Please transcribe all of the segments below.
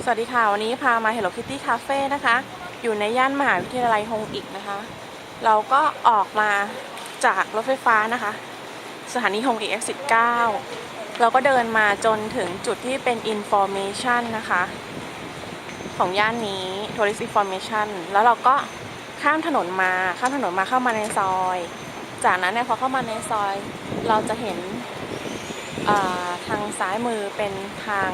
สวัสดีค่ะ วันนี้พามา Hello Kitty Cafe นะคะ อยู่ในย่านมหาวิทยาลัยฮงอีกนะคะ เราก็ออกมาจากรถไฟฟ้านะคะ สถานีฮงอีก F19 เราก็เดินมาจนถึงจุดที่เป็น Information นะคะ ของย่านนี้ Tourist Information แล้วเราก็ข้ามถนนมาข้ามถนนมาเข้ามาในซอย จากนั้นเนี่ยพอเข้ามาในซอย เราจะเห็นอ่า ซ้ายมือเป็นทาง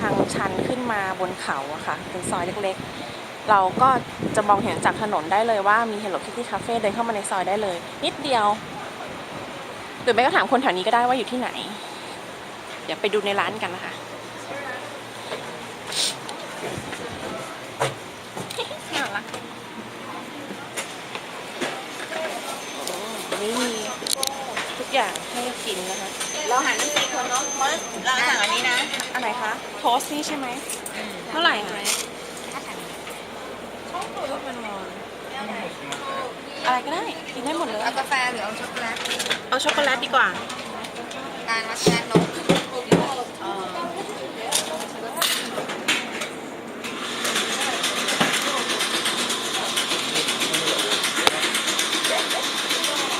ทางชันขึ้นมาบนเขาอะค่ะ เป็นซอยเล็กๆ เราก็จะมองเห็นจากถนนได้เลยว่ามี Hello Kitty Cafe เดินเข้ามาในซอยได้เลย นิดเดียว หรือไม่ก็ถามคนแถวนี้ก็ได้ว่าอยู่ที่ไหน เดี๋ยวไปดูในร้านกันนะคะน่ารักโอ้นี่มีทุก อย่างให้กินนะคะ เราหารทั้งสี่คนเนาะเพราะเราสั่งอันนี้นะ อันไหนคะ โทสต์นี่ใช่ไหม เท่าไหร่คะอะไรก็ได้กินได้หมดเลย เอากาแฟหรือเอาช็อกโกแลต เอาช็อกโกแลตดีกว่า การวัดแคนนก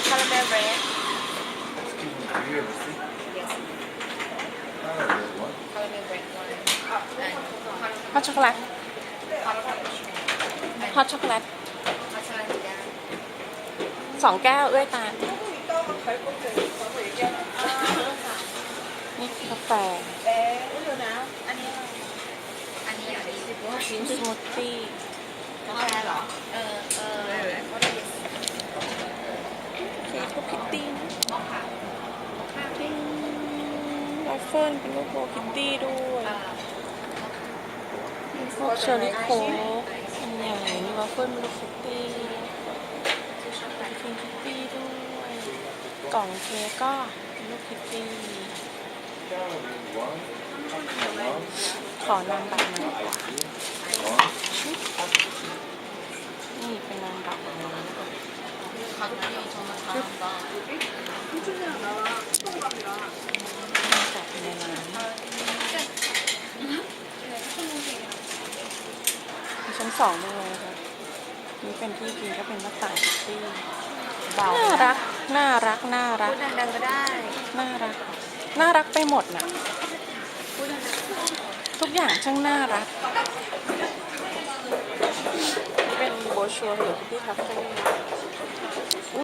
คาราเมลเบรด คาราเมลเบรดฮอตช็อกโกแลตฮอตช็อกโกแลตสองแก้วเอื้อยตาลนี่กาแฟอันนี้ อันนี้อันนี้ชิมสมูทตี้กาแฟเหรอ เออเออ เค้กก็พิตตี้นะ มอคค่ะ ปิ้งวั ฟเฟิลเป็นรูปโบคิตตี้ด้วยมีพวกเชอร์รี่โค้กอันใหญ่มีวัฟเฟิลเป็นรูปคิตตี้มีคิงคิตตี้ด้วย กล่องเค้กก็เป็นรูปคิตตี้ขอนางแบบหน่อยกว่านี่เป็นนางแบบแบบนี้นะคะเขาจะมีชมมาทำบ้าง นางแบบในร้านมี ชั้นสองด้วยนะคะนี่เป็นที่กินก็เป็นหน้าต่างคิตตี้เบาน่ารัก น่ารัก น่ารัพูกดดังๆก็ได้ น่ารัก น่ารักไปหมดน่ะทุกอย่างช่างน่ารัก เป็นโบชัวร์หรือคิตตี้คาเฟ่